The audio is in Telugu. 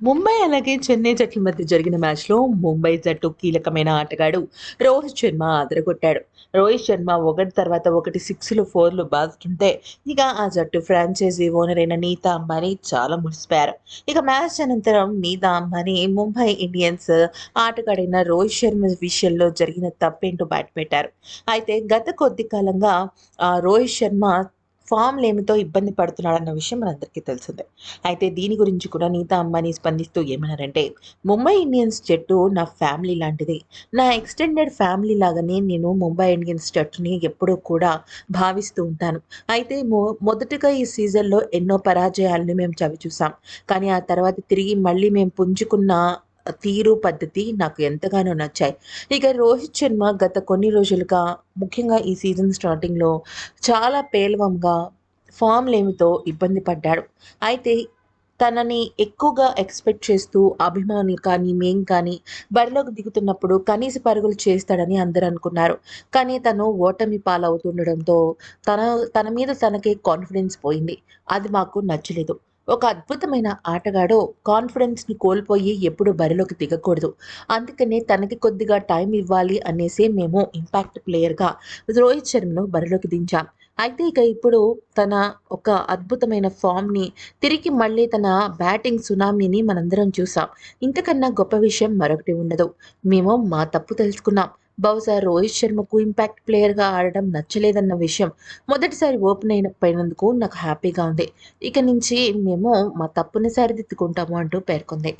ముంబై అలాగే చెన్నై జట్ల మధ్య జరిగిన మ్యాచ్లో ముంబై జట్టు కీలకమైన ఆటగాడు రోహిత్ శర్మ అదరగొట్టాడు రోహిత్ శర్మ ఒకటి తర్వాత ఒకటి సిక్స్లు ఫోర్లు బాదుతుంటే ఇక ఆ జట్టు ఫ్రాంచైజీ ఓనర్ అయిన నీతా అంబానీ చాలా మురిసిపోయారు ఇక మ్యాచ్ అనంతరం నీతా అంబానీ ముంబై ఇండియన్స్ ఆటగాడైన రోహిత్ శర్మ విషయంలో జరిగిన తప్పేంటో బయటపెట్టారు. అయితే గత కొద్ది కాలంగా రోహిత్ శర్మ ఫామ్ లేమితో ఇబ్బంది పడుతున్నాడన్న విషయం మనందరికీ తెలిసిందే. అయితే దీని గురించి కూడా నీతా అంబానీ స్పందిస్తూ ఏమన్నారంటే ముంబై ఇండియన్స్ జట్టు నా ఫ్యామిలీ లాంటిది. నా ఎక్స్టెండెడ్ ఫ్యామిలీ లాగానే నేను ముంబై ఇండియన్స్ జట్టుని ఎప్పుడూ కూడా భావిస్తూ ఉంటాను. అయితే మొ మొదటగా ఈ సీజన్లో ఎన్నో పరాజయాలను మేము చవి చూసాం కానీ ఆ తర్వాత తిరిగి మళ్ళీ మేము పుంజుకున్న తీరు పద్ధతి నాకు ఎంతగానో నచ్చాయి. ఇక రోహిత్ శర్మ గత కొన్ని రోజులుగా ముఖ్యంగా ఈ సీజన్ స్టార్టింగ్లో చాలా పేలవంగా ఫామ్ లేమితో ఇబ్బంది పడ్డాడు. అయితే తనని ఎక్కువగా ఎక్స్పెక్ట్ చేస్తూ అభిమానులు కానీ మేం కానీ బరిలోకి దిగుతున్నప్పుడు కనీస పరుగులు చేస్తాడని అందరూ అనుకున్నారు. కానీ తను ఓటమి పాలవుతుండడంతో తన తన మీద తనకే కాన్ఫిడెన్స్ పోయింది. అది మాకు నచ్చలేదు. ఒక అద్భుతమైన ఆటగాడు కాన్ఫిడెన్స్ని కోల్పోయి ఎప్పుడు బరిలోకి దిగకూడదు. అందుకనే తనకి కొద్దిగా టైం ఇవ్వాలి అనేసి మేము ఇంపాక్ట్ ప్లేయర్గా రోహిత్ శర్మను బరిలోకి దించాం. అయితే ఇక ఇప్పుడు తన ఒక అద్భుతమైన ఫామ్ని తిరిగి మళ్ళీ తన బ్యాటింగ్ సునామీని మనందరం చూసాం. ఇంతకన్నా గొప్ప విషయం మరొకటి ఉండదు. మేము మా తప్పు తెలుసుకున్నాం. బహుశా రోహిత్ శర్మకు ఇంపాక్ట్ ప్లేయర్గా ఆడడం నచ్చలేదన్న విషయం మొదటిసారి ఓపెన్ అయినపోయినందుకు నాకు హ్యాపీగా ఉంది. ఇక నుంచి మేము మా తప్పుని సరిదిద్దుకుంటాము అంటూ పేర్కొంది.